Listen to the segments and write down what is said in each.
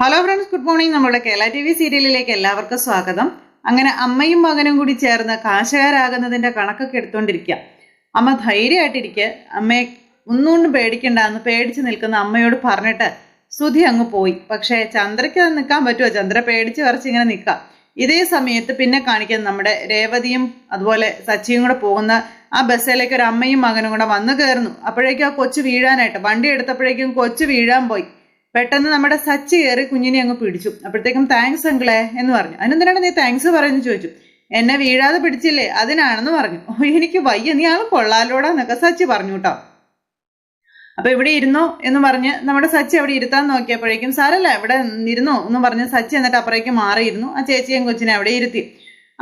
Hello friends good morning നമ്മുടെ Kerala T V സീരിയലിലേക്ക് എല്ലാവർക്കും സ്വാഗതം. അങ്ങനെ അമ്മയും മകനും കൂടി ചേർന്ന് കാശകാരാകുന്നതിന്റെ കണക്കൊക്കെ എടുത്തുകൊണ്ടിരിക്കുക അമ്മ ധൈര്യമായിട്ടിരിക്കുക അമ്മയെ ഒന്നുകൊണ്ടും പേടിക്കണ്ട എന്ന് പേടിച്ച് നിൽക്കുന്ന അമ്മയോട് പറഞ്ഞിട്ട് സുധി അങ്ങ് പോയി. പക്ഷേ ചന്ദ്രയ്ക്ക് നിൽക്കാൻ പറ്റുമോ? ചന്ദ്ര പേടിച്ച് വരച്ച് ഇങ്ങനെ നിൽക്കാം. ഇതേ സമയത്ത് പിന്നെ കാണിക്കുന്ന നമ്മുടെ രേവതിയും അതുപോലെ സച്ചിയും കൂടെ പോകുന്ന ആ ബസ്സിലേക്ക് ഒരു അമ്മയും മകനും കൂടെ വന്നു കയറുന്നു. അപ്പോഴേക്കും ആ കൊച്ചു വീഴാനായിട്ട് വണ്ടി എടുത്തപ്പോഴേക്കും കൊച്ചു വീഴാൻ പോയി. പെട്ടെന്ന് നമ്മുടെ സച്ച് കയറി കുഞ്ഞിനെ അങ്ങ് പിടിച്ചു. അപ്പോഴത്തേക്കും താങ്ക്സ് അങ്കിളെ എന്ന് പറഞ്ഞു. അതിനെന്തിനാണ് നീ താങ്ക്സ് പറയുന്നു ചോദിച്ചു? എന്നെ വീഴാതെ പിടിച്ചില്ലേ അതിനാണെന്ന് പറഞ്ഞു. ഓ എനിക്ക് വയ്യ നീ ആൾ കൊള്ളാലോടാ എന്നൊക്കെ സച്ചി പറഞ്ഞു കേട്ടോ. അപ്പൊ ഇവിടെ ഇരുന്നോ എന്ന് പറഞ്ഞ് നമ്മുടെ സച്ചി അവിടെ ഇരുത്താൻ നോക്കിയപ്പോഴേക്കും സാരല്ല ഇവിടെ ഇരുന്നോ എന്ന് പറഞ്ഞ് സച്ചി എന്നിട്ട് അപ്പുറേക്ക് മാറിയിരുന്നു. ആ ചേച്ചിയും കൊച്ചിനെ അവിടെ ഇരുത്തി.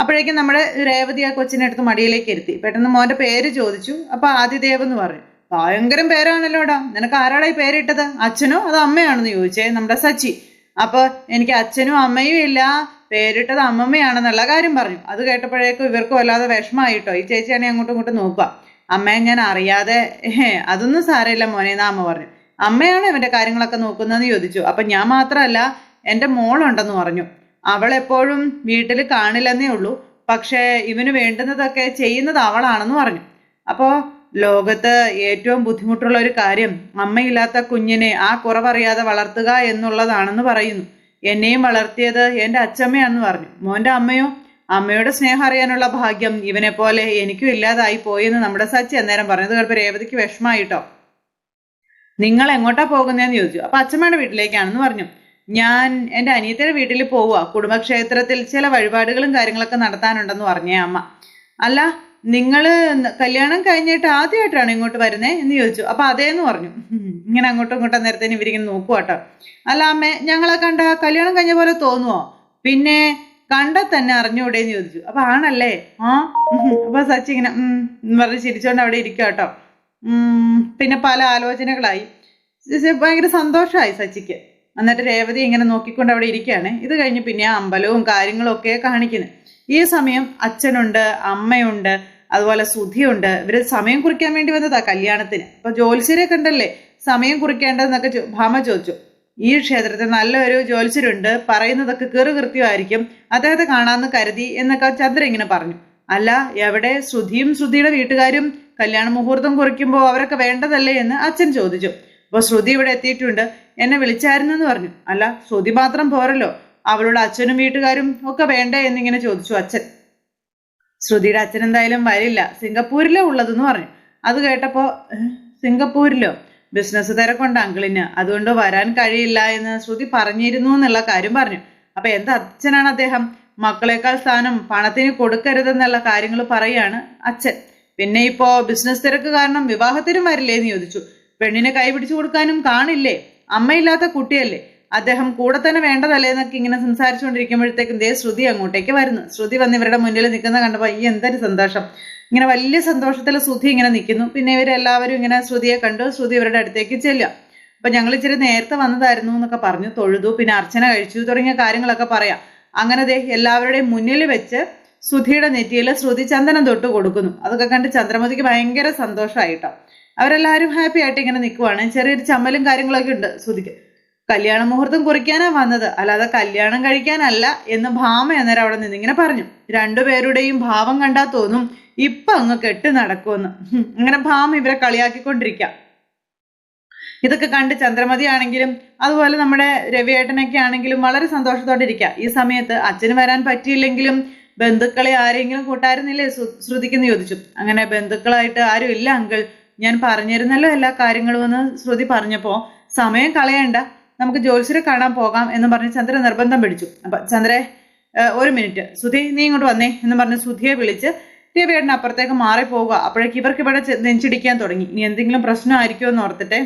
അപ്പോഴേക്കും നമ്മുടെ രേവതി ആ കൊച്ചിനെ എടുത്ത് മടിയിലേക്ക് ഇരുത്തി. പെട്ടെന്ന് മോന്റെ പേര് ചോദിച്ചു. അപ്പൊ ആദിദേവ് എന്ന് പറഞ്ഞു. ഭയങ്കരം പേരാണല്ലോടാ. നിനക്ക് ആരാടാ ഈ പേരിട്ടത്? അച്ഛനോ അതോ അമ്മയാണെന്ന് ചോദിച്ചേ? നമ്മുടെ സച്ചി. അപ്പൊ എനിക്ക് അച്ഛനും അമ്മയും ഇല്ല. പേരിട്ടത് അമ്മമ്മയാണെന്നുള്ള കാര്യം പറഞ്ഞു. അത് കേട്ടപ്പോഴേക്കും ഇവർക്ക് വല്ലാതെ വിഷമായിട്ടോ ഈ ചേച്ചിയാണെങ്കിൽ അങ്ങോട്ടും ഇങ്ങോട്ടും നോക്കുക. അമ്മയെ ഞാൻ അറിയാതെ "ഹേ, അതൊന്നും സാരമില്ല മോനെ എന്ന് അമ്മ പറഞ്ഞു. അമ്മയാണ് ഇവന്റെ കാര്യങ്ങളൊക്കെ നോക്കുന്നതെന്ന് ചോദിച്ചു. അപ്പൊ ഞാൻ മാത്രമല്ല എന്റെ മോളുണ്ടെന്ന് പറഞ്ഞു. അവൾ എപ്പോഴും വീട്ടിൽ കാണില്ലെന്നേ ഉള്ളൂ. പക്ഷേ ഇവന് വേണ്ടുന്നതൊക്കെ ചെയ്യുന്നത് അവളാണെന്ന് പറഞ്ഞു. അപ്പോൾ ലോകത്ത് ഏറ്റവും ബുദ്ധിമുട്ടുള്ള ഒരു കാര്യം അമ്മയില്ലാത്ത കുഞ്ഞിനെ ആ കുറവറിയാതെ വളർത്തുക എന്നുള്ളതാണെന്ന് പറയുന്നു. എന്നെയും വളർത്തിയത് എന്റെ അച്ചമ്മയാണെന്ന് പറഞ്ഞു. മോന്റെ അമ്മയോ? അമ്മയുടെ സ്നേഹം അറിയാനുള്ള ഭാഗ്യം ഇവനെ പോലെ എനിക്കും ഇല്ലാതായി പോയെന്ന് നമ്മുടെ സച്ചി അന്നേരം പറഞ്ഞത് കേട്ടപ്പോൾ രേവതിക്ക് വിഷമായിട്ടോ നിങ്ങൾ എങ്ങോട്ടാ പോകുന്നതെന്ന് ചോദിച്ചു. അപ്പൊ അച്ഛമ്മയുടെ വീട്ടിലേക്കാണെന്ന് പറഞ്ഞു. ഞാൻ എന്റെ അനിയത്തിയുടെ വീട്ടിൽ പോവുക. കുടുംബക്ഷേത്രത്തിൽ ചില വഴിപാടുകളും കാര്യങ്ങളൊക്കെ നടത്താനുണ്ടെന്ന് പറഞ്ഞേ അമ്മ. അല്ല നിങ്ങൾ കല്യാണം കഴിഞ്ഞിട്ട് ആദ്യമായിട്ടാണ് ഇങ്ങോട്ട് വരുന്നത് എന്ന് ചോദിച്ചു. അപ്പൊ അതേന്ന് പറഞ്ഞു. ഇങ്ങനെ അങ്ങോട്ടും ഇങ്ങോട്ടും നേരത്തെ ഇവരിങ്ങനെ നോക്കുക കേട്ടോ. അല്ല അമ്മേ ഞങ്ങളെ കണ്ട കല്യാണം കഴിഞ്ഞ പോലെ തോന്നുവോ? പിന്നെ കണ്ട തന്നെ അറിഞ്ഞൂടെ എന്ന് ചോദിച്ചു. അപ്പൊ ആണല്ലേ? ആ. അപ്പൊ സച്ചി ഇങ്ങനെ പറഞ്ഞ് ചിരിച്ചോണ്ട് അവിടെ ഇരിക്കുക കേട്ടോ. പിന്നെ പല ആലോചനകളായി. ഭയങ്കര സന്തോഷമായി സച്ചിക്ക്. എന്നിട്ട് രേവതി ഇങ്ങനെ നോക്കിക്കൊണ്ട് അവിടെ ഇരിക്കുകയാണ്. ഇത് കഴിഞ്ഞ് പിന്നെ അമ്പലവും കാര്യങ്ങളും ഒക്കെ കാണിക്കുന്നത് ഈ സമയം അച്ഛനുണ്ട് അമ്മയുണ്ട് അതുപോലെ സുധിയുണ്ട്. ഇവർ സമയം കുറിക്കാൻ വേണ്ടി വന്നതാ കല്യാണത്തിന്. അപ്പൊ ജ്യോത്സ്യരെ കണ്ടല്ലേ? സമയം കുറിക്കേണ്ടതെന്നൊക്കെ ഭാമ ചോദിച്ചു. ഈ ക്ഷേത്രത്തിൽ നല്ലൊരു ജ്യോത്സ്യരുണ്ട്. പറയുന്നതൊക്കെ കീറു കൃത്യമായിരിക്കും അദ്ദേഹത്തെ കാണാമെന്ന് കരുതി എന്നൊക്കെ ചന്ദ്ര ഇങ്ങനെ പറഞ്ഞു. അല്ല എവിടെ? ശ്രുതിയും ശ്രുതിയുടെ വീട്ടുകാരും കല്യാണ മുഹൂർത്തം കുറിക്കുമ്പോൾ അവരൊക്കെ വേണ്ടതല്ലേ എന്ന് അച്ഛൻ ചോദിച്ചു. അപ്പോൾ ശ്രുതി ഇവിടെ എത്തിയിട്ടുണ്ട്. എന്നെ വിളിച്ചായിരുന്നു എന്ന് പറഞ്ഞു. അല്ല ശ്രുതി മാത്രം പോരല്ലോ. അവളുടെ അച്ഛനും വീട്ടുകാരും ഒക്കെ വേണ്ടേ എന്നിങ്ങനെ ചോദിച്ചു അച്ഛൻ. ശ്രുതിയുടെ അച്ഛൻ എന്തായാലും വരില്ല. സിംഗപ്പൂരിലോ ഉള്ളതെന്ന് പറഞ്ഞു. അത് കേട്ടപ്പോ "ഏഹ്, സിംഗപ്പൂരിലോ? ബിസിനസ് തിരക്കുണ്ട് അങ്കിളിന്. അതുകൊണ്ട് വരാൻ കഴിയില്ല എന്ന് ശ്രുതി പറഞ്ഞിരുന്നു എന്നുള്ള കാര്യം പറഞ്ഞു. അപ്പൊ എന്താ അച്ഛനാണ് അദ്ദേഹം? മക്കളെക്കാൾ സ്ഥാനം പണത്തിന് കൊടുക്കരുതെന്നുള്ള കാര്യങ്ങൾ പറയാണ് അച്ഛൻ. പിന്നെ ഇപ്പോ ബിസിനസ് തിരക്ക് കാരണം വിവാഹത്തിനും വരില്ലേ എന്ന് ചോദിച്ചു. പെണ്ണിനെ കൈപിടിച്ചു കൊടുക്കാനും കാണില്ലേ? അമ്മയില്ലാത്ത കുട്ടിയല്ലേ? അദ്ദേഹം കൂടെ തന്നെ വേണ്ടതല്ലേ എന്നൊക്കെ ഇങ്ങനെ സംസാരിച്ചുകൊണ്ടിരിക്കുമ്പോഴത്തേക്കും ദേ ശ്രുതി അങ്ങോട്ടേക്ക് വരുന്നു. ശ്രുതി വന്ന് ഇവരുടെ മുന്നിൽ നിൽക്കുന്ന കണ്ടപ്പോൾ ഈ എന്തൊരു സന്തോഷം. ഇങ്ങനെ വലിയ സന്തോഷത്തിൽ ശ്രുതി ഇങ്ങനെ നിൽക്കുന്നു. പിന്നെ ഇവരെല്ലാവരും ഇങ്ങനെ ശ്രുതിയെ കണ്ടു. ശ്രുതി ഇവരുടെ അടുത്തേക്ക് ചെല്ലുക. അപ്പം ഞങ്ങൾ ഇച്ചിരി നേരത്തെ വന്നതായിരുന്നു എന്നൊക്കെ പറഞ്ഞു. തൊഴുതു പിന്നെ അർച്ചന കഴിച്ചു തുടങ്ങിയ കാര്യങ്ങളൊക്കെ പറയാം. അങ്ങനെ ദേ എല്ലാവരുടെയും മുന്നിൽ വെച്ച് ശ്രുതിയുടെ നെറ്റിയിൽ ശ്രുതി ചന്ദനം തൊട്ട് കൊടുക്കുന്നു. അതൊക്കെ കണ്ട് ചന്ദ്രമതിക്ക് ഭയങ്കര സന്തോഷമായിട്ടോ അവരെല്ലാവരും ഹാപ്പി ആയിട്ട് ഇങ്ങനെ നിൽക്കുവാണ്. ചെറിയൊരു ചമ്മലും കാര്യങ്ങളൊക്കെ ഉണ്ട് ശ്രുതിക്ക്. കല്യാണ മുഹൂർത്തം കുറിക്കാനാ വന്നത്. അല്ലാതെ കല്യാണം കഴിക്കാനല്ല എന്ന് ഭാമ അന്നേരം അവിടെ നിന്ന് ഇങ്ങനെ പറഞ്ഞു. രണ്ടുപേരുടെയും ഭാവം കണ്ടാ തോന്നും ഇപ്പൊ അങ്ങ് കെട്ട് നടക്കുമെന്ന്. അങ്ങനെ ഭാമ ഇവരെ കളിയാക്കിക്കൊണ്ടിരിക്കാം. ഇതൊക്കെ കണ്ട് ചന്ദ്രമതി ആണെങ്കിലും അതുപോലെ നമ്മുടെ രവിയേട്ടനൊക്കെ ആണെങ്കിലും വളരെ സന്തോഷത്തോടെ ഇരിക്കുക ഈ സമയത്ത് അച്ഛന് വരാൻ പറ്റിയില്ലെങ്കിലും ബന്ധുക്കളെ ആരെങ്കിലും കൂട്ടായിരുന്നില്ലേ? ശ്രു- ശ്രുതിക്കെന്ന് ചോദിച്ചു. അങ്ങനെ ബന്ധുക്കളായിട്ട് ആരും ഇല്ല അങ്കിൾ. ഞാൻ പറഞ്ഞിരുന്നല്ലോ എല്ലാ കാര്യങ്ങളും എന്ന് ശ്രുതി പറഞ്ഞപ്പോ സമയം കളയണ്ട. നമുക്ക് ജ്യോത്സ്യരെ കാണാൻ പോകാം എന്ന് പറഞ്ഞ് ചന്ദ്രൻ നിർബന്ധം പിടിച്ചു. അപ്പൊ ചന്ദ്രേ ഒരു മിനിറ്റ്. സുധി നീ ഇങ്ങോട്ട് വന്നേ എന്ന് പറഞ്ഞ് സുധിയെ വിളിച്ച് രവിയേട്ടൻ അപ്പുറത്തേക്ക് മാറി പോവുക അപ്പോഴേക്കും ഇവർക്ക് ഇവിടെ നെഞ്ചിടിക്കാൻ തുടങ്ങി. ഇനി എന്തെങ്കിലും പ്രശ്നമായിരിക്കുമോ എന്ന് ഓർത്തിട്ടെ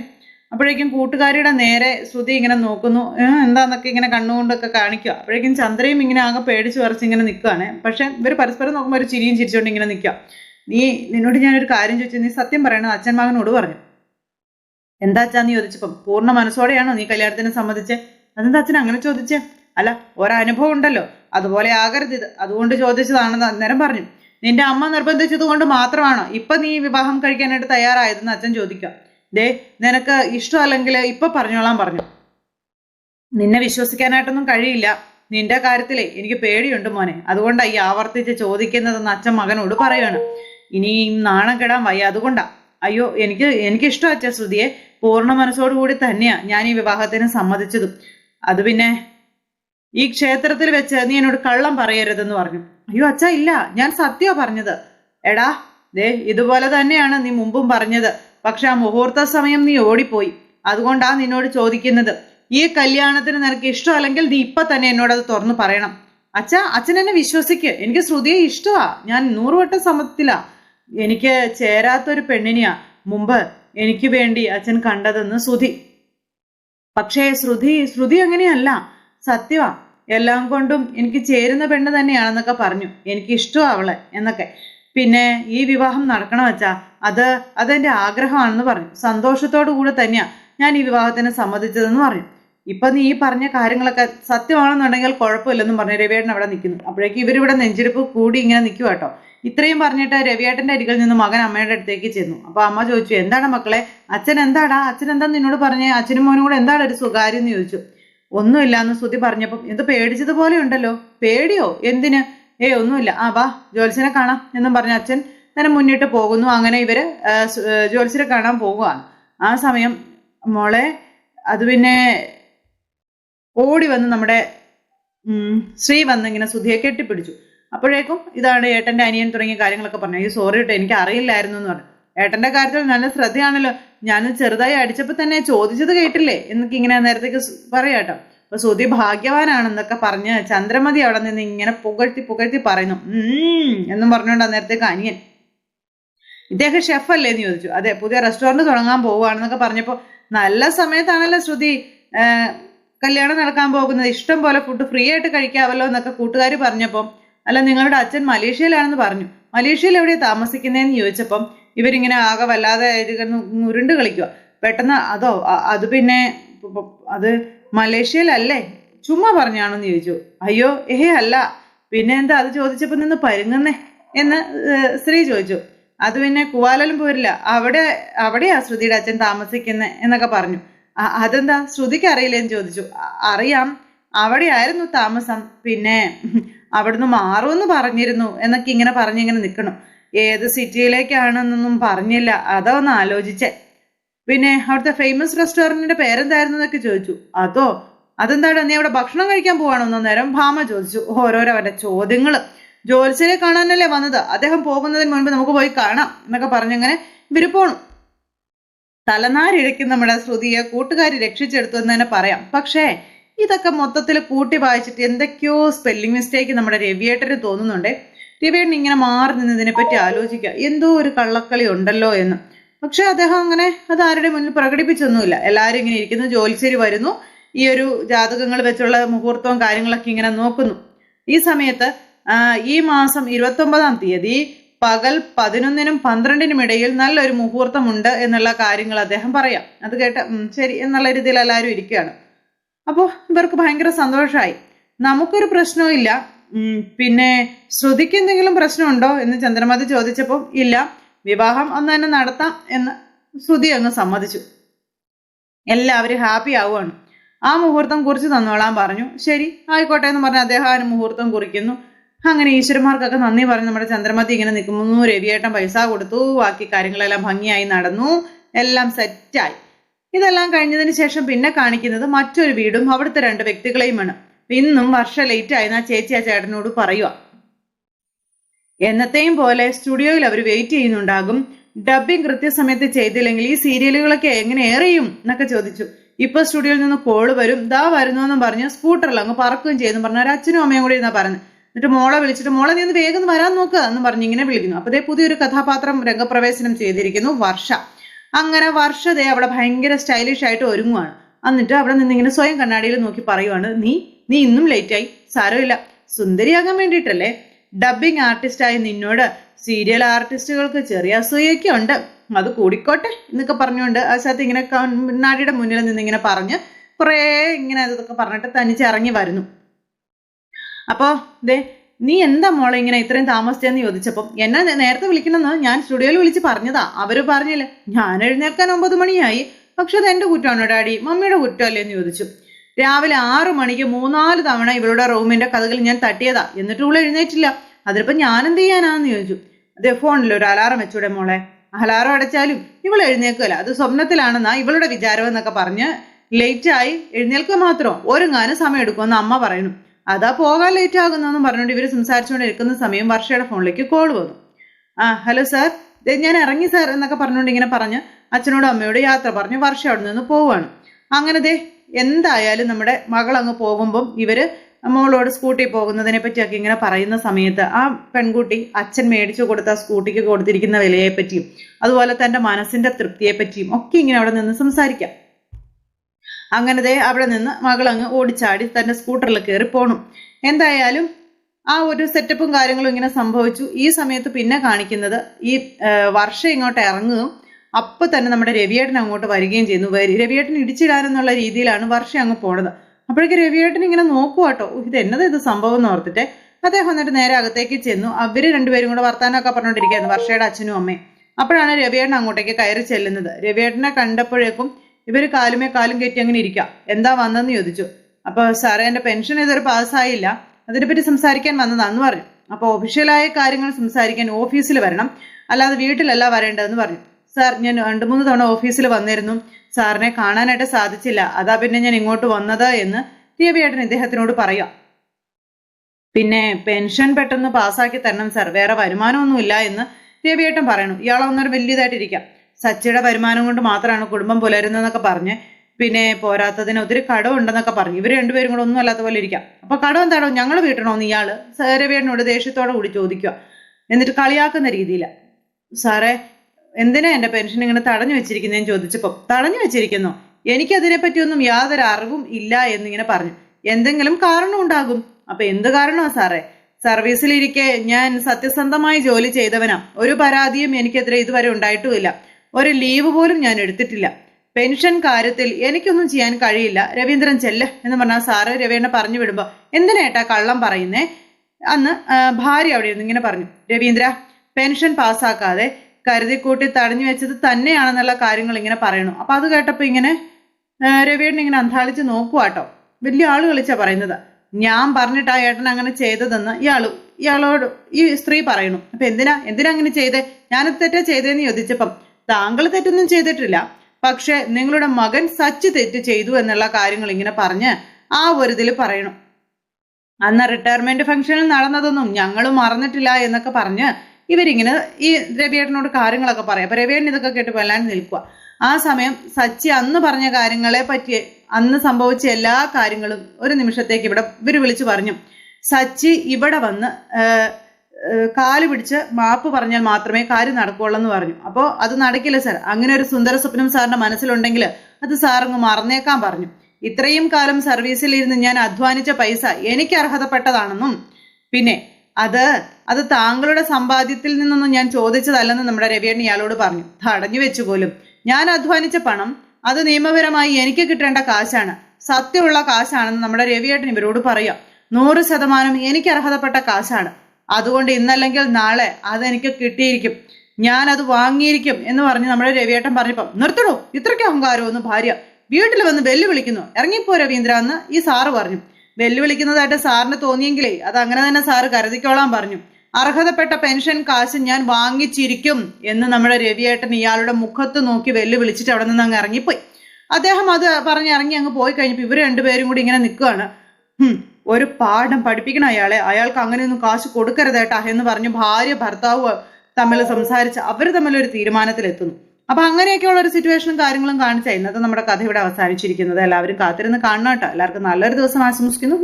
അപ്പോഴേക്കും കൂട്ടുകാരിയുടെ നേരെ സുധി ഇങ്ങനെ നോക്കുന്നു. എന്താന്നൊക്കെ ഇങ്ങനെ കണ്ണുകൊണ്ടൊക്കെ കാണിക്കുക. അപ്പോഴേക്കും ചന്ദ്രയും ഇങ്ങനെ ആകെ പേടിച്ചു വരച്ച് ഇങ്ങനെ നിൽക്കുകയാണ്. പക്ഷെ ഇവർ പരസ്പരം നോക്കുമ്പോൾ ഒരു ചിരിയും ചിരിച്ചുകൊണ്ട് ഇങ്ങനെ നിൽക്കുക. നീ നിന്നോട് ഞാനൊരു കാര്യം ചോദിച്ചു നീ സത്യം പറയണത് അച്ഛൻ മകനോട് പറഞ്ഞു. എന്താ അച്ഛാന്ന് ചോദിച്ചപ്പം പൂർണ മനസ്സോടെയാണോ നീ കല്യാണത്തിനെ സമ്മതിച്ച്? അതെന്താ അച്ഛൻ അങ്ങനെ ചോദിച്ചേ? അല്ല ഒരനുഭവം ഉണ്ടല്ലോ. അതുപോലെ ആകരുത് ഇത്. അതുകൊണ്ട് ചോദിച്ചതാണെന്ന് അന്നേരം പറഞ്ഞു. നിന്റെ അമ്മ നിർബന്ധിച്ചത് കൊണ്ട് മാത്രമാണോ ഇപ്പൊ നീ വിവാഹം കഴിക്കാനായിട്ട് തയ്യാറായതെന്ന് അച്ഛൻ ചോദിക്കാം ദേ നിനക്ക് ഇഷ്ടമല്ലെങ്കിൽ ഇപ്പൊ പറഞ്ഞോളാൻ പറഞ്ഞു. നിന്നെ വിശ്വസിക്കാനായിട്ടൊന്നും കഴിയില്ല. നിന്റെ കാര്യത്തിലേ എനിക്ക് പേടിയുണ്ട് മോനെ. അതുകൊണ്ടാ ഈ ആവർത്തിച്ച് ചോദിക്കുന്നതെന്ന് അച്ഛൻ മകനോട് പറയാണ് ഇനിയും നാണം കെടാൻ വയ്യ. അതുകൊണ്ടാ അയ്യോ എനിക്ക് എനിക്കിഷ്ടം അച്ഛ ശ്രുതിയെ. പൂർണ മനസ്സോടുകൂടി തന്നെയാ ഞാൻ ഈ വിവാഹത്തിന് സമ്മതിച്ചതും. അത് പിന്നെ ഈ ക്ഷേത്രത്തിൽ വെച്ച് നീ എന്നോട് കള്ളം പറയരുതെന്ന് പറഞ്ഞു. അയ്യോ അച്ഛ ഇല്ല. ഞാൻ സത്യ പറഞ്ഞത്. എടാ ദേ ഇതുപോലെ തന്നെയാണ് നീ മുമ്പും പറഞ്ഞത്. പക്ഷെ ആ മുഹൂർത്ത സമയം നീ ഓടിപ്പോയി. അതുകൊണ്ടാ നിന്നോട് ചോദിക്കുന്നത്. ഈ കല്യാണത്തിന് നിനക്ക് ഇഷ്ടമല്ലെങ്കിൽ നീ ഇപ്പൊ തന്നെ എന്നോട് അത് തുറന്നു പറയണം. അച്ഛ അച്ഛൻ എന്നെ വിശ്വസിക്ക്. എനിക്ക് ശ്രുതിയെ ഇഷ്ടമാ ഞാൻ നൂറുവട്ടം സമ്മതത്തിലാ എനിക്ക് ചേരാത്തൊരു പെണ്ണിനെയാ മുമ്പ് എനിക്ക് വേണ്ടി അച്ഛൻ കണ്ടതെന്ന് ശ്രുതി. പക്ഷേ ശ്രുതി ശ്രുതി അങ്ങനെയല്ല. സത്യവാ. എല്ലാം കൊണ്ടും എനിക്ക് ചേരുന്ന പെണ്ണ് തന്നെയാണെന്നൊക്കെ പറഞ്ഞു. എനിക്ക് ഇഷ്ടമാ അവളെ എന്നൊക്കെ. പിന്നെ ഈ വിവാഹം നടക്കണം വെച്ചാ അത് അതെന്റെ ആഗ്രഹമാണെന്ന് പറഞ്ഞു. സന്തോഷത്തോടു കൂടെ തന്നെയാ ഞാൻ ഈ വിവാഹത്തിന് സമ്മതിച്ചതെന്ന് പറഞ്ഞു. ഇപ്പൊ നീ ഈ പറഞ്ഞ കാര്യങ്ങളൊക്കെ സത്യമാണെന്നുണ്ടെങ്കിൽ കുഴപ്പമില്ലെന്നും പറഞ്ഞു രവിയേട്ടൻ അവിടെ നിൽക്കുന്നു. അപ്പോഴേക്കും ഇവരിവിടെ നെഞ്ചിരിപ്പ് കൂടി ഇങ്ങനെ നിൽക്കുക കേട്ടോ ഇത്രയും പറഞ്ഞിട്ട് രവിയേട്ടന്റെ അരികിൽ നിന്ന് മകൻ അമ്മയുടെ അടുത്തേക്ക് ചെന്നു. അപ്പോൾ അമ്മ ചോദിച്ചു എന്താണ് മക്കളെ? അച്ഛൻ എന്താടാ? അച്ഛൻ എന്താ നിന്നോട് പറഞ്ഞേ? അച്ഛനും മോനും കൂടെ എന്താണ് ഒരു സ്വകാര്യം എന്ന് ചോദിച്ചു. ഒന്നുമില്ല എന്ന് ശ്രുതി പറഞ്ഞപ്പം എന്ത് പേടിച്ചതുപോലെ ഉണ്ടല്ലോ? പേടിയോ? എന്തിന്? ഏ ഒന്നുമില്ല. ആ വാ ജോത്സനെ കാണാം എന്നും പറഞ്ഞ അച്ഛൻ തന്നെ മുന്നിട്ട് പോകുന്നു. അങ്ങനെ ഇവർ ജോത്സനെ കാണാൻ പോകുകയാണ് ആ സമയം മോളെ അത് പിന്നെ ഓടി വന്ന് നമ്മുടെ ശ്രീ വന്നിങ്ങനെ സുധിയെ കെട്ടിപ്പിടിച്ചു. അപ്പോഴേക്കും ഇതാണ് ഏട്ടന്റെ അനിയൻ തുടങ്ങിയ കാര്യങ്ങളൊക്കെ പറഞ്ഞു ഈ സോറി കേട്ടോ എനിക്ക് അറിയില്ലായിരുന്നു എന്ന് പറഞ്ഞു. ഏട്ടന്റെ കാര്യത്തിൽ നല്ല ശ്രദ്ധയാണല്ലോ. ഞാൻ ചെറുതായി അടിച്ചപ്പോൾ തന്നെ ചോദിച്ചത് കേട്ടില്ലേ? എന്നൊക്കെ ഇങ്ങനെ നേരത്തേക്ക് പറയാം പറയാട്ടോ അപ്പൊ സുധി ഭാഗ്യവാനാണെന്നൊക്കെ പറഞ്ഞ് ചന്ദ്രമതി അവിടെ നിന്ന് ഇങ്ങനെ പുകഴ്ത്തി പുകഴ്ത്തി പറയുന്നു. എന്നും പറഞ്ഞുകൊണ്ട് നേരത്തേക്ക് അനിയൻ. ഇദ്ദേഹം ഷെഫ് അല്ലേ എന്ന് ചോദിച്ചു. അതെ പുതിയ റെസ്റ്റോറന്റ് തുടങ്ങാൻ പോവുകയാണെന്നൊക്കെ പറഞ്ഞപ്പോൾ നല്ല സമയത്താണല്ലോ ശ്രുതി കല്യാണം നടക്കാൻ പോകുന്നത്. ഇഷ്ടം പോലെ ഫുഡ് ഫ്രീ ആയിട്ട് കഴിക്കാമല്ലോ എന്നൊക്കെ കൂട്ടുകാർ പറഞ്ഞപ്പം അല്ല നിങ്ങളുടെ അച്ഛൻ മലേഷ്യയിലാണെന്ന് പറഞ്ഞു. മലേഷ്യയിൽ എവിടെയാണ് താമസിക്കുന്നതെന്ന് ചോദിച്ചപ്പം ഇവരിങ്ങനെ ആകെ വല്ലാതെ ഉരുണ്ട് കളിക്കുക പെട്ടെന്ന് അതോ അത് പിന്നെ അത് മലേഷ്യയിലല്ലേ? ചുമ്മാ പറഞ്ഞാണെന്ന് ചോദിച്ചു. അയ്യോ ഏഹേ അല്ല പിന്നെ എന്താ അത് ചോദിച്ചപ്പോൾ നിന്ന് പരുങ്ങുന്നേ എന്ന് സ്ത്രീ ചോദിച്ചു. അത് പിന്നെ കുവാലലംപൂരില്ല അവിടെ അവിടെയാ ശ്രുതിയുടെ അച്ഛൻ താമസിക്കുന്നത് എന്നൊക്കെ പറഞ്ഞു. അതെന്താ? ശ്രുതിക്ക് അറിയില്ലേന്ന് ചോദിച്ചു. അറിയാം. അവിടെയായിരുന്നു താമസം. പിന്നെ അവിടുന്ന് മാറുമെന്ന് പറഞ്ഞിരുന്നു എന്നൊക്കെ ഇങ്ങനെ പറഞ്ഞിങ്ങനെ നിൽക്കണം. ഏത് സിറ്റിയിലേക്കാണെന്നൊന്നും പറഞ്ഞില്ല. അതോ ഒന്ന് ആലോചിച്ചേ. പിന്നെ അവിടുത്തെ ഫേമസ് റെസ്റ്റോറന്റിന്റെ പേരെന്തായിരുന്നു എന്നൊക്കെ ചോദിച്ചു. അതോ അതെന്താടാ നീ അവിടെ ഭക്ഷണം കഴിക്കാൻ പോവാണോ നേരം ഭാമ ചോദിച്ചു. ഓരോരോ അവരുടെ ചോദ്യങ്ങൾ ജോത്സ്യരെ കാണാനല്ലേ വന്നത്? അദ്ദേഹം പോകുന്നതിന് മുൻപ് നമുക്ക് പോയി കാണാം എന്നൊക്കെ പറഞ്ഞങ്ങനെ ഇവർ പോണു. തലനാരിഴയ്ക്ക് നമ്മുടെ ശ്രുതിയെ കൂട്ടുകാരി രക്ഷിച്ചെടുത്തു എന്ന് തന്നെ പറയാം. പക്ഷേ ഇതൊക്കെ മൊത്തത്തിൽ കൂട്ടി വായിച്ചിട്ട് എന്തൊക്കെയോ സ്പെല്ലിംഗ് മിസ്റ്റേക്ക് നമ്മുടെ രവിയേട്ടന് തോന്നുന്നുണ്ട്. രവിയേട്ടൻ ഇങ്ങനെ മാറി നിന്ന് ഇതിനെപ്പറ്റി ആലോചിക്കുക. എന്തോ ഒരു കള്ളക്കളി ഉണ്ടല്ലോ എന്ന്. പക്ഷെ അദ്ദേഹം അങ്ങനെ അത് ആരുടെ മുന്നിൽ പ്രകടിപ്പിച്ചൊന്നുമില്ല. എല്ലാവരും ഇങ്ങനെ ഇരിക്കുന്നു ജോലിശ്ശേരി വരുന്നു. ഈ ഒരു ജാതകങ്ങൾ വെച്ചുള്ള മുഹൂർത്തവും കാര്യങ്ങളൊക്കെ ഇങ്ങനെ നോക്കുന്നു. ഈ സമയത്ത് ഈ മാസം ഇരുപത്തൊമ്പതാം തീയതി പകൽ പതിനൊന്നിനും പന്ത്രണ്ടിനും ഇടയിൽ നല്ലൊരു മുഹൂർത്തമുണ്ട് എന്നുള്ള കാര്യങ്ങൾ അദ്ദേഹം പറയാം. അത് കേട്ട ശരി എന്നുള്ള രീതിയിൽ എല്ലാവരും ഇരിക്കുകയാണ്. അപ്പോൾ ഇവർക്ക് ഭയങ്കര സന്തോഷമായി നമുക്കൊരു പ്രശ്നവും ഇല്ല. പിന്നെ ശ്രുതിക്ക് എന്തെങ്കിലും പ്രശ്നമുണ്ടോ എന്ന് ചന്ദ്രമതി ചോദിച്ചപ്പോൾ ഇല്ല. വിവാഹം അന്ന് തന്നെ നടത്താം എന്ന് ശ്രുതി അങ്ങ് സമ്മതിച്ചു. എല്ലാവരും ഹാപ്പി ആവുകയാണ്. ആ മുഹൂർത്തം കുറിച്ച് തന്നോളാൻ പറഞ്ഞു. ശരി ആയിക്കോട്ടെ എന്ന് പറഞ്ഞ് അദ്ദേഹം ആ മുഹൂർത്തം കുറിക്കുന്നു. അങ്ങനെ ഈശ്വരന്മാർക്കൊക്കെ നന്ദി പറഞ്ഞ് നമ്മുടെ ചന്ദ്രമതി ഇങ്ങനെ നിൽക്കുന്നു. രവിയേട്ടൻ പൈസ കൊടുത്തു. ബാക്കി കാര്യങ്ങളെല്ലാം ഭംഗിയായി നടന്നു. എല്ലാം സെറ്റായി ഇതെല്ലാം കഴിഞ്ഞതിന് ശേഷം പിന്നെ കാണിക്കുന്നത് മറ്റൊരു വീടും അവിടുത്തെ രണ്ട് വ്യക്തികളെയുമാണ്. ഇന്നും വർഷ ലേറ്റ് ആയെന്ന് ചേച്ചി ആ ചേട്ടനോട് പറയുക എന്നത്തെയും പോലെ സ്റ്റുഡിയോയിൽ അവർ വെയിറ്റ് ചെയ്യുന്നുണ്ടാകും. ഡബിങ് കൃത്യസമയത്ത് ചെയ്തില്ലെങ്കിൽ ഈ സീരിയലുകളൊക്കെ എങ്ങനെ ഏറെയും എന്നൊക്കെ ചോദിച്ചു. ഇപ്പൊ സ്റ്റുഡിയോയിൽ നിന്ന് കോൾ വരും. ദാ വരുന്നു എന്നും പറഞ്ഞ് സ്കൂട്ടറിൽ അങ്ങ് പറക്കുകയും ചെയ്യുന്നു പറഞ്ഞു ഒരു അച്ഛനും അമ്മയും കൂടി എന്നാ പറഞ്ഞു. എന്നിട്ട് മോളെ വിളിച്ചിട്ട് മോളെ നീ ഒന്ന് വേഗം വരാൻ നോക്കുക എന്ന് പറഞ്ഞ് ഇങ്ങനെ വിളിക്കുന്നു. അപ്പൊ പുതിയൊരു കഥാപാത്രം രംഗപ്രവേശനം ചെയ്തിരിക്കുന്നു വർഷ. അങ്ങനെ വർഷ ദേ അവിടെ ഭയങ്കര സ്റ്റൈലിഷ് ആയിട്ട് ഒരുങ്ങുവാണ്. എന്നിട്ട് അവിടെ നിന്നിങ്ങനെ സ്വയം കണ്ണാടിയിൽ നോക്കി പറയുവാണ് നീ നീ ഇന്നും ലേറ്റായി സാരമില്ല. സുന്ദരിയാകാൻ വേണ്ടിയിട്ടല്ലേ? ഡബിങ് ആർട്ടിസ്റ്റായി നിന്നോട് സീരിയൽ ആർട്ടിസ്റ്റുകൾക്ക് ചെറിയ അസൂയൊക്കെ ഉണ്ട്. അത് കൂടിക്കോട്ടെ എന്നൊക്കെ പറഞ്ഞുകൊണ്ട് സ്ഥലത്ത് ഇങ്ങനെ കണ്ണാടിയുടെ മുന്നിൽ നിന്നിങ്ങനെ പറഞ്ഞ് കുറേ ഇങ്ങനെ അതൊക്കെ പറഞ്ഞിട്ട് തനിച്ച് ഇറങ്ങി വരുന്നു. അപ്പോ ദേ നീ എന്താ മോളെ ഇങ്ങനെ ഇത്രയും താമസിച്ചെന്ന് ചോദിച്ചപ്പം? എന്നെ നേരത്തെ വിളിക്കണമെന്ന് ഞാൻ സ്റ്റുഡിയോയിൽ വിളിച്ച് പറഞ്ഞതാ. അവർ പറഞ്ഞില്ല ഞാൻ എഴുന്നേൽക്കാൻ ഒമ്പത് മണിയായി. പക്ഷെ അത് എന്റെ കുറ്റമാണോ ഡാഡി? മമ്മിയുടെ കുറ്റമല്ലേ എന്ന് ചോദിച്ചു. രാവിലെ ആറു മണിക്ക് മൂന്നാൽ തവണ ഇവളുടെ റൂമിന്റെ കഥകൾ ഞാൻ തട്ടിയതാ. എന്നിട്ട് ഇവിടെ എഴുന്നേറ്റില്ല. അതിലിപ്പോ ഞാൻ എന്ത് ചെയ്യാനാന്ന് ചോദിച്ചു. അതെ ഫോണിൽ ഒരു അലാറം വെച്ചൂടെ മോളെ. അലാറം അടച്ചാലും ഇവൾ എഴുന്നേൽക്കില്ല അത് സ്വപ്നത്തിലാണെന്നാ ഇവളുടെ വിചാരം എന്നൊക്കെ പറഞ്ഞ് ലേറ്റായി എഴുന്നേൽക്കുക മാത്രം. ഒരുങ്ങാനും സമയം എടുക്കുമെന്ന് അമ്മ പറയുന്നു. അതാ പോകാൻ ലേറ്റ് ആകുന്നെന്ന് പറഞ്ഞുകൊണ്ട് ഇവർ സംസാരിച്ചുകൊണ്ട് ഇരിക്കുന്ന സമയം വർഷയുടെ ഫോണിലേക്ക് കോൾ വന്നു. ആ ഹലോ സാർ ഞാൻ ഇറങ്ങി സാർ എന്നൊക്കെ പറഞ്ഞുകൊണ്ട് ഇങ്ങനെ പറഞ്ഞ് അച്ഛനോടും അമ്മയോട് യാത്ര പറഞ്ഞ് വർഷം അവിടെ നിന്ന് പോവുകയാണ് അങ്ങനെ ദേ എന്തായാലും നമ്മുടെ മകൾ അങ്ങ് പോകുമ്പം ഇവർ മോളോട് സ്കൂട്ടി പോകുന്നതിനെ പറ്റിയൊക്കെ ഇങ്ങനെ പറയുന്ന സമയത്ത് ആ പെൺകുട്ടി അച്ഛൻ മേടിച്ചു കൊടുത്ത സ്കൂട്ടിക്ക് കൊടുത്തിരിക്കുന്ന വിലയെ പറ്റിയും അതുപോലെ തന്റെ മനസ്സിന്റെ തൃപ്തിയെപ്പറ്റിയും ഒക്കെ ഇങ്ങനെ അവിടെ നിന്ന് സംസാരിക്കാം. അങ്ങനെ ദേ അവിടെ നിന്ന് മകളങ്ങ് ഓടിച്ചാടി തന്റെ സ്കൂട്ടറിൽ കയറി പോണു. എന്തായാലും ആ ഒരു സെറ്റപ്പും കാര്യങ്ങളും ഇങ്ങനെ സംഭവിച്ചു. ഈ സമയത്ത് പിന്നെ കാണിക്കുന്നത് ഈ വർഷം ഇങ്ങോട്ട് ഇറങ്ങുകയും അപ്പൊ തന്നെ നമ്മുടെ രവിയേട്ടൻ അങ്ങോട്ട് വരികയും ചെയ്യുന്നു. വരി- രവിയേട്ടൻ ഇടിച്ചിടാനെന്നുള്ള രീതിയിലാണ് വർഷം അങ്ങ് പോണത്. അപ്പോഴേക്ക് രവിയേട്ടൻ ഇങ്ങനെ നോക്കുവാട്ടോ കേട്ടോ ഇത് എന്നതാ ഇത് സംഭവം എന്ന് ഓർത്തിട്ട് അദ്ദേഹം എന്നിട്ട് നേരെ അകത്തേക്ക് ചെന്നു. അവർ രണ്ടുപേരും കൂടെ വർത്താനമൊക്കെ പറഞ്ഞുകൊണ്ടിരിക്കുകയായിരുന്നു വർഷയുടെ അച്ഛനും അമ്മയും. അപ്പോഴാണ് രവിയേട്ടൻ അങ്ങോട്ടേക്ക് കയറി ചെല്ലുന്നത്. രവിയേട്ടനെ കണ്ടപ്പോഴേക്കും ഇവർ കാലുമേ കാലും കയറ്റി അങ്ങനെ ഇരിക്കാം. എന്താ വന്നെന്ന് ചോദിച്ചു. അപ്പൊ സാറേ എന്റെ പെൻഷൻ ഇതുവരെ പാസ്സായില്ല. അതിനെപ്പറ്റി സംസാരിക്കാൻ വന്നതാന്ന് പറഞ്ഞു. അപ്പൊ ഒഫീഷ്യലായ കാര്യങ്ങൾ സംസാരിക്കാൻ ഓഫീസിൽ വരണം. അല്ലാതെ വീട്ടിലല്ല വരേണ്ടതെന്ന് പറഞ്ഞു. സാർ ഞാൻ രണ്ട് മൂന്ന് തവണ ഓഫീസിൽ വന്നിരുന്നു. സാറിനെ കാണാനായിട്ട് സാധിച്ചില്ല. അതാ പിന്നെ ഞാൻ ഇങ്ങോട്ട് വന്നത് എന്ന് രവിയേട്ടൻ ഇദ്ദേഹത്തിനോട് പറയാം. പിന്നെ പെൻഷൻ പെട്ടെന്ന് പാസ്സാക്കി തരണം സാർ. വേറെ വരുമാനമൊന്നുമില്ല എന്ന് രവിയേട്ടൻ പറയണു. ഇയാളൊന്നൊരു വലിയതായിട്ടിരിക്കാം. സച്ചിയുടെ വരുമാനം കൊണ്ട് മാത്രമാണ് കുടുംബം പുലരുന്നതെന്നൊക്കെ പറഞ്ഞ് പിന്നെ പോരാത്തതിന് ഒത്തിരി കടമുണ്ടെന്നൊക്കെ പറഞ്ഞു. ഇവർ രണ്ടുപേരും കൂടെ ഒന്നും അല്ലാത്ത പോലെ ഇരിക്കാം. അപ്പൊ കടം എന്താണോ? ഞങ്ങൾ വീട്ടണോന്ന് ഇയാൾ സ- രവിയേട്ടനോട് ദേഷ്യത്തോടെ കൂടി ചോദിക്കുക. എന്നിട്ട് കളിയാക്കുന്ന രീതിയിൽ സാറേ എന്തിനാ എന്റെ പെൻഷൻ ഇങ്ങനെ തടഞ്ഞു വെച്ചിരിക്കുന്നതെന്ന് ചോദിച്ചപ്പോ തടഞ്ഞു വെച്ചിരിക്കുന്നു. എനിക്കതിനെ പറ്റിയൊന്നും യാതൊരു അറിവും ഇല്ല എന്നിങ്ങനെ പറഞ്ഞു. എന്തെങ്കിലും കാരണം ഉണ്ടാകും. അപ്പൊ എന്ത് കാരണമാ സാറേ? സർവീസിലിരിക്കെ ഞാൻ സത്യസന്ധമായി ജോലി ചെയ്തവനാ. ഒരു പരാതിയും എനിക്കെതിരെ ഇതുവരെ ഉണ്ടായിട്ടുമില്ല. ഒരു ലീവ് പോലും ഞാൻ എടുത്തിട്ടില്ല. പെൻഷൻ കാര്യത്തിൽ എനിക്കൊന്നും ചെയ്യാൻ കഴിയില്ല. രവീന്ദ്രൻ ചെല്ല് എന്ന് പറഞ്ഞാൽ സാറ് രവീണ പറഞ്ഞു വിടുമ്പോ എന്തിനേട്ടാ കള്ളം പറയുന്നേ? അന്ന് ഭാര്യ അവിടെ ഇരുന്ന് ഇങ്ങനെ പറഞ്ഞു രവീന്ദ്ര പെൻഷൻ പാസ്സാക്കാതെ കരുതിക്കൂട്ടി തടഞ്ഞു വെച്ചത് തന്നെയാണെന്നുള്ള കാര്യങ്ങൾ ഇങ്ങനെ പറയണു. അപ്പൊ അത് കേട്ടപ്പോൾ ഇങ്ങനെ രവിയേട്ടൻ ഇങ്ങനെ അന്താളിച്ച് നോക്കുവാട്ടോ വലിയ ആൾ കളിച്ചാ പറയുന്നത്. ഞാൻ പറഞ്ഞിട്ടാ ഏട്ടൻ അങ്ങനെ ചെയ്തതെന്ന് ഇയാൾ ഇയാളോട് ഈ സ്ത്രീ പറയണു. അപ്പൊ എന്തിനാ എന്തിനാ അങ്ങനെ ചെയ്തേ? ഞാനത് തെറ്റാ ചെയ്തതെന്ന് ചോദിച്ചപ്പം താങ്കൾ തെറ്റൊന്നും ചെയ്തിട്ടില്ല. പക്ഷെ നിങ്ങളുടെ മകൻ സച്ച് തെറ്റ് ചെയ്തു എന്നുള്ള കാര്യങ്ങൾ ഇങ്ങനെ പറഞ്ഞ് ആ ഒരു ഇതിൽ പറയണം. അന്ന് റിട്ടയർമെന്റ് ഫംഗ്ഷനിൽ നടന്നതൊന്നും ഞങ്ങൾ മറന്നിട്ടില്ല എന്നൊക്കെ പറഞ്ഞ് ഇവരിങ്ങനെ ഈ രവിയേട്ടനോട് കാര്യങ്ങളൊക്കെ പറയാം. അപ്പൊ രവിയേട്ടൻ ഇതൊക്കെ കേട്ട് വല്ലാണ്ട് നിൽക്കുക ആ സമയം സച്ചി അന്ന് പറഞ്ഞ കാര്യങ്ങളെ പറ്റി അന്ന് സംഭവിച്ച എല്ലാ കാര്യങ്ങളും ഒരു നിമിഷത്തേക്ക് ഇവിടെ ഇവർ വിളിച്ചു പറഞ്ഞു. സച്ചി ഇവിടെ വന്ന് കാൽ പിടിച്ച് മാപ്പ് പറഞ്ഞാൽ മാത്രമേ കാര്യം നടക്കുള്ളൂ എന്ന് പറഞ്ഞു. അപ്പോൾ അത് നടക്കില്ല സാർ. അങ്ങനെ ഒരു സുന്ദര സ്വപ്നം സാറിന്റെ മനസ്സിലുണ്ടെങ്കിൽ അത് സാറങ്ങ് മറന്നേക്കാൻ പറഞ്ഞു. ഇത്രയും കാലം സർവീസിലിരുന്ന് ഞാൻ അധ്വാനിച്ച പൈസ എനിക്ക് അർഹതപ്പെട്ടതാണെന്നും പിന്നെ അത് അത് താങ്കളുടെ സമ്പാദ്യത്തിൽ നിന്നൊന്നും ഞാൻ ചോദിച്ചതല്ലെന്ന് നമ്മുടെ രവിയണ്ണി ഇയാളോട് പറഞ്ഞു. തടഞ്ഞു വെച്ചു പോലും. ഞാൻ അധ്വാനിച്ച പണം അത് നിയമപരമായി എനിക്ക് കിട്ടേണ്ട കാശാണ്. സത്യമുള്ള കാശാണെന്ന് നമ്മുടെ രവിയേട്ടൻ ഇവരോട് പറയാം. നൂറ് ശതമാനം എനിക്ക് അർഹതപ്പെട്ട കാശാണ്. അതുകൊണ്ട് ഇന്നല്ലെങ്കിൽ നാളെ അതെനിക്ക് കിട്ടിയിരിക്കും. ഞാൻ അത് വാങ്ങിയിരിക്കും എന്ന് പറഞ്ഞ് നമ്മുടെ രവിയേട്ടൻ പറഞ്ഞപ്പം നിർത്തണോ ഇത്രയ്ക്ക് അഹങ്കാരോ എന്ന് ഭാര്യ. വീട്ടിൽ വന്ന് വെല്ലുവിളിക്കുന്നു. ഇറങ്ങിപ്പോ രവീന്ദ്ര എന്ന് ഈ സാറ് പറഞ്ഞു. വെല്ലുവിളിക്കുന്നതായിട്ട് സാറിന് തോന്നിയെങ്കിലേ അത് അങ്ങനെ തന്നെ സാറ് കരുതിക്കോളാൻ പറഞ്ഞു. അർഹതപ്പെട്ട പെൻഷൻ കാശ് ഞാൻ വാങ്ങിച്ചിരിക്കും എന്ന് നമ്മുടെ രവിയേട്ടൻ ഇയാളുടെ മുഖത്ത് നോക്കി വെല്ലുവിളിച്ചിട്ട് അവിടെ നിന്ന് അങ്ങ് ഇറങ്ങിപ്പോയി. അദ്ദേഹം അത് പറഞ്ഞ് ഇറങ്ങി അങ്ങ് പോയി കഴിഞ്ഞപ്പോൾ ഇവർ രണ്ടുപേരും കൂടി ഇങ്ങനെ നിൽക്കുകയാണ്. ഒരു പാഠം പഠിപ്പിക്കണം അയാളെ. അയാൾക്ക് അങ്ങനെയൊന്നും കാശ് കൊടുക്കരുതേട്ടാ എന്ന് പറഞ്ഞ് ഭാര്യ ഭർത്താവ് തമ്മിൽ സംസാരിച്ച് അവർ തമ്മിൽ ഒരു തീരുമാനത്തിലെത്തുന്നു. അപ്പൊ അങ്ങനെയൊക്കെയുള്ള ഒരു സിറ്റുവേഷനും കാര്യങ്ങളും കാണിച്ചാൽ ഇന്നത്തെ നമ്മുടെ കഥ ഇവിടെ അവസാനിച്ചിരിക്കുന്നത്. എല്ലാവരും കാത്തിരുന്ന് കാണണം കേട്ടോ. എല്ലാവർക്കും നല്ലൊരു ദിവസം ആശംസിക്കുന്നു.